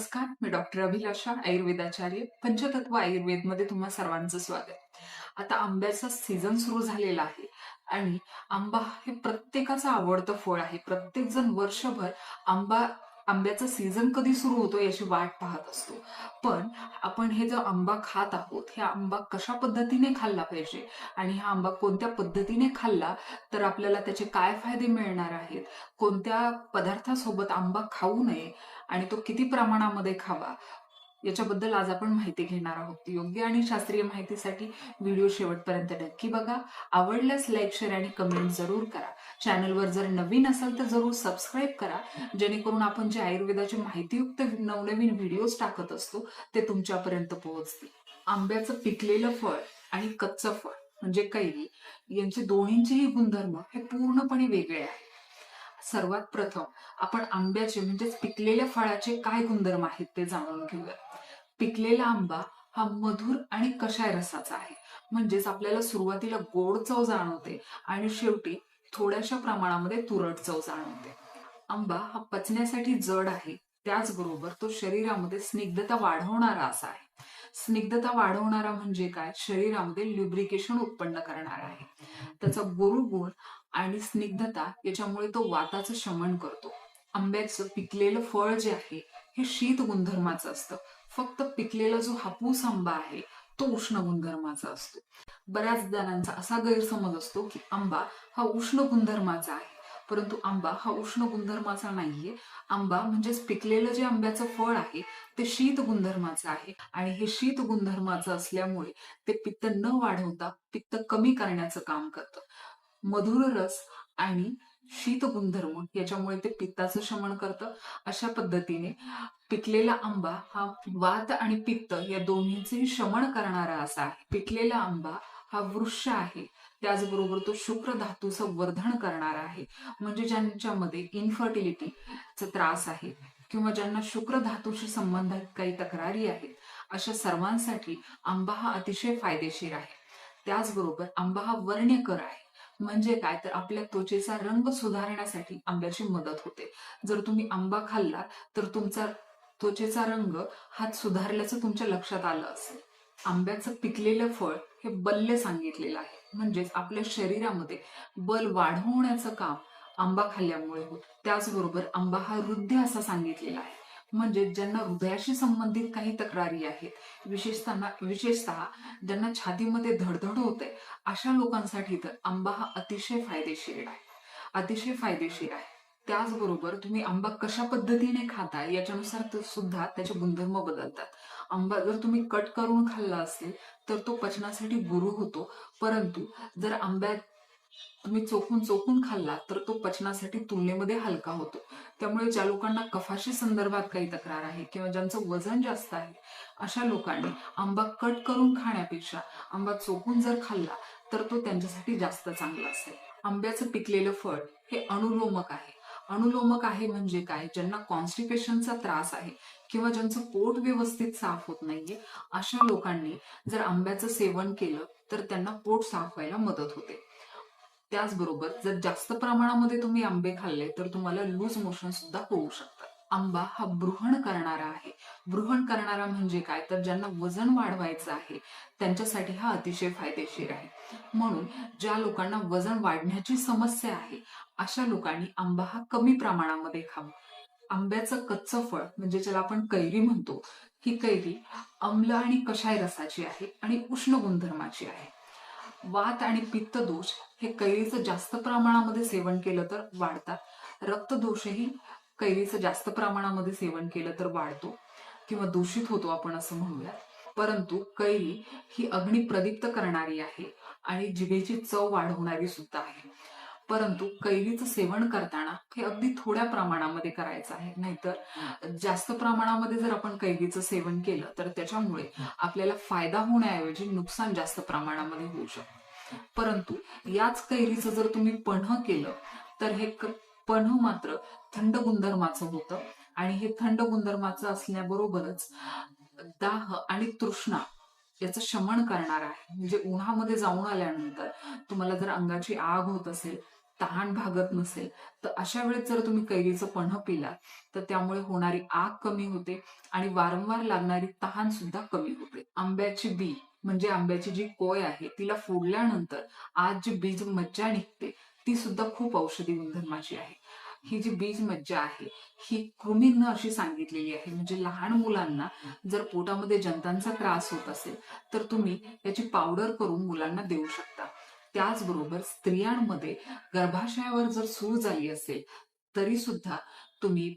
नमस्कार मी डॉक्टर अभिलाषा आयुर्वेदाचार्य पंचतत्व आयुर्वेदमध्ये तुम्हा सर्वांचं स्वागत. आता आंब्याचा सीझन सुरू झालेला आहे आणि आंबा हे प्रत्येकाचं आवडतं फळ आहे. प्रत्येक जण वर्षभर आंबा आंब्याचा सीझन कधी सुरू होतो याची वाट पाहत असतो. पण आपण हे जो आंबा खात आहोत हे आंबा कशा पद्धतीने खाल्ला पाहिजे आणि हा आंबा कोणत्या पद्धतीने खाल्ला तर आपल्याला त्याचे काय फायदे मिळणार आहेत? कोणत्या पदार्थासोबत आंबा खाऊ नये आणि तो किती प्रमाणामध्ये खावा? याच्याबद्दल आज आपण माहिती घेणार आहोत. योग्य आणि शास्त्रीय माहितीसाठी व्हिडिओ शेवटपर्यंत नक्की बघा. आवडल्यास लाईक शेअर आणि कमेंट जरूर करा. चॅनलवर जर नवीन असाल तर जरूर सबस्क्राईब करा. जेणेकरून आपण जे आयुर्वेदाचे माहितीयुक्त नवनवीन व्हिडिओज टाकत असतो ते तुमच्यापर्यंत पोहोचतील. आंब्याचं पिकलेलं फळ आणि कच्चं फळ म्हणजे कैरी यांचे दोन्हींचेही गुणधर्म हे पूर्णपणे वेगळे आहेत. सर्वात प्रथम आपण आंब्याचे म्हणजेच पिकलेल्या फळाचे काय गुणधर्म आहेत ते जाणून घेऊया. पिकलेला आंबा हा मधुर आणि कशाय रसाचा आहे. म्हणजेच आपल्याला सुरुवातीला गोड चव जाणवते आणि शेवटी थोड्याशा प्रमाणामध्ये तुरट चव जाणवते. आंबा हा पचण्यासाठी जड आहे. त्याचबरोबर तो शरीरामध्ये स्निग्धता वाढवणारा असा आहे. स्निग्धता वाढवणारा म्हणजे काय? शरीरामध्ये ल्युब्रिकेशन उत्पन्न करणारा आहे. त्याचा गुरुगुण आणि स्निग्धता याच्यामुळे तो वाताचं शमन करतो. आंब्याचं पिकलेलं फळ जे आहे हे शीत गुणधर्माचं असतं. फक्त पिकलेला जो हापूस आंबा आहे तो उष्ण गुणधर्माचा असतो. बऱ्याच जणांचा असा गैरसमज असतो की आंबा हा उष्ण गुणधर्माचा आहे परंतु आंबा हा उष्ण गुणधर्माचा नाहीये. आंबा म्हणजेच पिकलेलं जे आंब्याचं फळ आहे ते शीत गुणधर्माचं आहे आणि हे शीत गुणधर्माचं असल्यामुळे ते पित्त न वाढवता पित्त कमी करण्याचं काम करतं. मधुर रस आणि शीत गुणधर्म याच्यामुळे ते पित्ताचं शमन करतं. अशा पद्धतीने पिकलेला आंबा हा वात आणि पित्त या दोन्हीचे शमन करणारा असा आहे. पिकलेला आंबा हा वृक्ष आहे. त्याचबरोबर तो शुक्र धातूचं वर्धन करणारा आहे. म्हणजे ज्यांच्यामध्ये इन्फर्टिलिटीचा त्रास आहे किंवा ज्यांना शुक्र धातूशी संबंधित काही तक्रारी आहेत अशा सर्वांसाठी आंबा हा अतिशय फायदेशीर आहे. त्याचबरोबर आंबा हा वर्ण्यकर आहे. म्हणजे काय? तर आपल्या त्वचेचा रंग सुधारण्यासाठी आंब्याची मदत होते. जर तुम्ही आंबा खाल्ला तर तुमचा त्वचेचा रंग हात सुधारल्याचं तुमच्या लक्षात आलं असेल. आंब्याचं पिकलेलं फळ हे बल्य सांगितलेलं आहे. म्हणजेच आपल्या शरीरामध्ये बल वाढवण्याचं काम आंबा खाल्ल्यामुळे होत. त्याचबरोबर आंबा हा हृदय असा सांगितलेला आहे. म्हणजे ज्यांना हृदयाशी संबंधित काही तक्रारी आहेत विशेषतः विशेषतः ज्यांना छातीमध्ये धडधड होते अशा लोकांसाठी तर आंबा हा अतिशय फायदेशीर आहे. अतिशय फायदेशीर आहे. त्याचबरोबर तुम्ही आंबा कशा पद्धतीने खाता याच्यानुसार सुद्धा त्याचे गुणधर्म बदलतात. आंबा जर तुम्ही कट करून खाल्ला असेल तर तो पचनासाठी गुरु होतो. परंतु जर आंब्यात तुम्ही चोखून चोखून खाल्ला तर तो पचनासाठी तुलनेमध्ये हलका होतो. त्यामुळे ज्या लोकांना कफाशी संदर्भात काही तक्रार आहे किंवा ज्यांचं वजन जास्त आहे अशा लोकांनी आंबा कट करून खाण्यापेक्षा आंबा चोखून जर खाल्ला तर तो त्यांच्यासाठी जास्त चांगला असेल. आंब्याचं पिकलेलं फळ हे अनुलोमक आहे. अनुलोमक आहे म्हणजे काय? ज्यांना कॉन्स्टिपेशनचा त्रास आहे किंवा ज्यांचं पोट व्यवस्थित साफ होत नाहीये अशा लोकांनी जर आंब्याचं सेवन केलं तर त्यांना पोट साफ व्हायला मदत होते. त्याचबरोबर जर जास्त प्रमाणामध्ये तुम्ही आंबे खाल्ले तर तुम्हाला लूज मोशन सुद्धा होऊ शकतात आंबा हा बृहण करणारा आहे. बृहण करणारा म्हणजे काय? तर ज्यांना वजन वाढवायचं आहे त्यांच्यासाठी हा अतिशय फायदेशीर आहे. म्हणून ज्या लोकांना वजन वाढण्याची समस्या आहे अशा लोकांनी आंबा हा कमी प्रमाणामध्ये खावा. आंब्याचं कच्चं फळ म्हणजे ज्याला आपण कैरी म्हणतो ही कैरी अम्ल आणि कषाय रसाची आहे आणि उष्ण गुणधर्माची आहे. वात आणि पित्त दोष हे कैरीचं जास्त प्रमाणामध्ये सेवन केलं तर वाढतात. रक्तदोषही कैरीचं जास्त प्रमाणामध्ये सेवन केलं तर वाढतो किंवा दूषित होतो आपण असं म्हणूया परंतु कैरी ही अग्नी प्रदीप्त करणारी आहे आणि जिभेची चव वाढवणारी सुद्धा आहे. परंतु कैरीचं सेवन करताना हे अगदी थोड्या प्रमाणामध्ये करायचं आहे. नाहीतर जास्त प्रमाणामध्ये जर आपण कैरीचं सेवन केलं तर त्याच्यामुळे आपल्याला फायदा होण्याऐवजी नुकसान जास्त प्रमाणामध्ये होऊ शकतं. परंतु याच कैरीचं जर तुम्ही पन्ह केलं तर हे पन्ह मात्र थंड गुणधर्माचं होतं. आणि हे थंड गुणधर्माचं असल्याबरोबरच दाह आणि तृष्णा याचं शमन करणार आहे. म्हणजे उन्हामध्ये जाऊन आल्यानंतर तुम्हाला जर अंगाची आग होत असेल तहान भागत नसेल तर अशा वेळेस जर तुम्ही कैरीचं पन्ह पिला तर त्यामुळे होणारी आग कमी होते आणि वारंवार लागणारी तहान सुद्धा कमी होते. आंब्याची बी म्हणजे आंब्याची जी कोय आहे तिला फोडल्यानंतर आज जी बीज मज्जा निघते ती सुद्धा खूप औषधी गुणधर्माची आहे. ही जी बीज मज्जा आहे ही कृमींना अशी सांगितलेली आहे? म्हणजे लहान मुलांना जर पोटामध्ये जंतांचा त्रास होत असेल तर तुम्ही याची पावडर करून मुलांना देऊ शकता. त्याचबरोबर स्त्रियांमध्ये गर्भाशयावर जर सूर झाली असेल तरी सुद्धा तुम्ही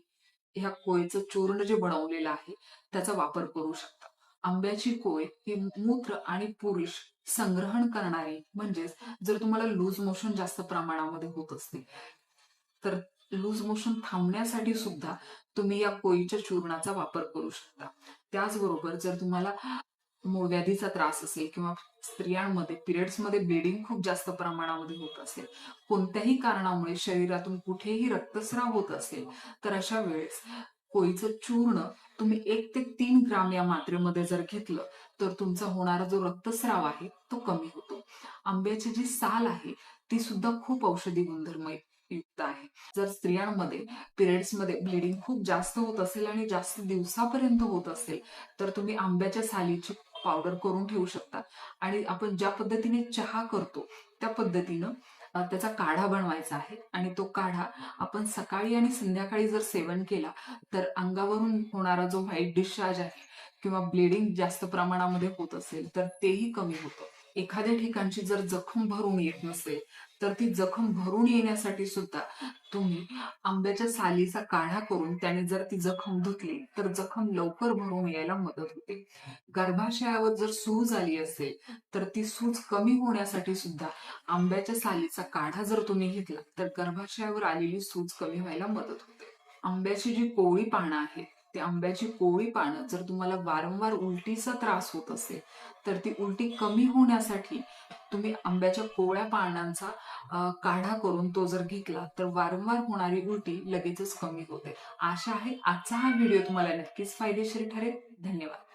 ह्या कोयचं चूर्ण जे बनवलेलं आहे त्याचा वापर करू शकता. आंब्याची कोय ही मूत्र आणि पुरुष संग्रहण करणारी म्हणजेच जर तुम्हाला लूज मोशन जास्त प्रमाणामध्ये होत असते तर लूज मोशन थांबण्यासाठी सुद्धा तुम्ही या कोळीच्या चूर्णाचा वापर करू शकता. त्याचबरोबर जर तुम्हाला मूळव्याधीचा त्रास असेल किंवा स्त्रियांमध्ये पिरियड्समध्ये ब्लिडिंग खूप जास्त प्रमाणामध्ये होत असेल कोणत्याही कारणामुळे शरीरातून कुठेही रक्तस्राव होत असेल तर अशा वेळेस कोळीचं चूर्ण तुम्ही एक ते तीन ग्राम या मात्रेमध्ये जर घेतलं तर तुमचा होणारा जो रक्तस्राव आहे तो कमी होतो. आंब्याची जी साल आहे ती सुद्धा खूप औषधी गुणधर्म युक्त आहे. जर स्त्रियांमध्ये पिरियड्समध्ये ब्लिडिंग खूप जास्त होत असेल आणि जास्त दिवसापर्यंत होत असेल तर तुम्ही आंब्याच्या सालीची पावडर करून ठेवू शकता. आणि आपण ज्या पद्धतीने चहा करतो त्या पद्धतीनं त्याचा काढा बनवायचा आहे. आणि तो काढा आपण सकाळी आणि संध्याकाळी जर सेवन केला तर अंगावरून होणारा जो व्हाईट डिस्चार्ज आहे किंवा ब्लिडिंग जास्त प्रमाणामध्ये होत असेल तर तेही कमी होतं. एखाद्या ठिकाणची जर जखम भरून येत नसेल तर ती जखम भरून येण्यासाठी सुद्धा तुम्ही आंब्याच्या सालीचा काढा करून त्याने जर ती जखम धुतली तर जखम लवकर भरून यायला मदत होते. गर्भाशयावर जर सूज आली असेल तर ती सूज कमी होण्यासाठी सुद्धा आंब्याच्या सालीचा काढा जर तुम्ही घेतला तर गर्भाशयावर आलेली सूज कमी व्हायला मदत होते. आंब्याची जी कोवळी पानं आहेत ती आंब्याची कोवळी पानं जर तुम्हाला वारंवार उलटीचा त्रास होत असेल तर ती उलटी कमी होण्यासाठी तुम्ही आंब्याच्या कोवळ्या पानांचा काढा करून तो जर घेतला तर वारंवार होणारी उलटी लगेचच कमी होते. आशा आहे आजचा हा व्हिडिओ तुम्हाला नक्कीच फायदेशीर ठरेल. धन्यवाद.